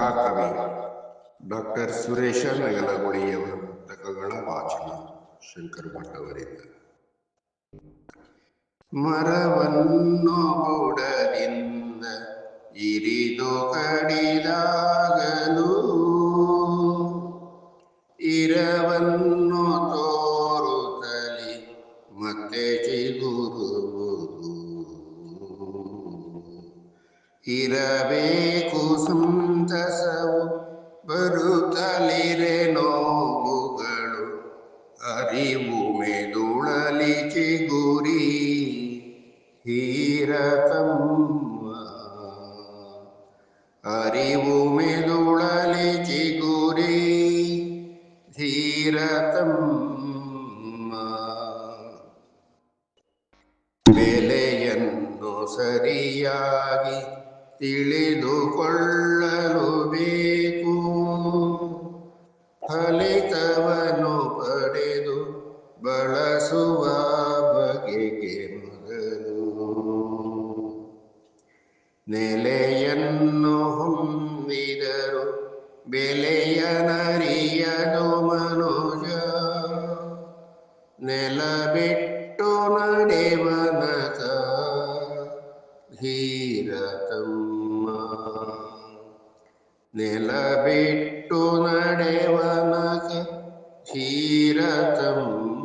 ಮಹಾಕವಿ ಡಾಕ್ಟರ್ ಸುರೇಶ ನಗಲಗುಣಿಯವರ ಪುಸ್ತಕಗಳ ವಾಚನ ಶಂಕರ ಭಟ್ ಅವರಿಂದ ಮರವನ್ನು ಬುಡದಿಂದ ಇರಿದು ಕಡಿದಾಗಲು ಇರಬೇಕು ಸಂತಸವು ಬರುತ್ತಲಿರೆ ನೋವುಗಳು. ಅರಿವು ಮೆದುಳಲಿ ಚಿಗುರಿ ಹೀರತಮ್ಮ. ಅರಿವು ಮೆದುಳಲಿ ಚಿಗುರಿ ಧೀರತಮ್ಮ ಸರಿಯಾಗಿ ತಿಳಿದುಕೊಳ್ಳಲು ಬೇಕು. ಫಲಿತವನ್ನು ಪಡೆದು ಬಳಸುವ ಬಗೆಗೆ ಮೊದಲು ನೆಲೆಯನ್ನು ಹೊಂದಿದರು. ಬೆಲೆಯ ನರಿಯನು ಮನುಜ. ನೆಲ ಬಿಟ್ಟು ನಡೆವನಕ ಧೀರತಮ್ಮ ನೆಲ ಬಿಟ್ಟು ನಡೆವನಕ ಧೀರತಮ್ಮ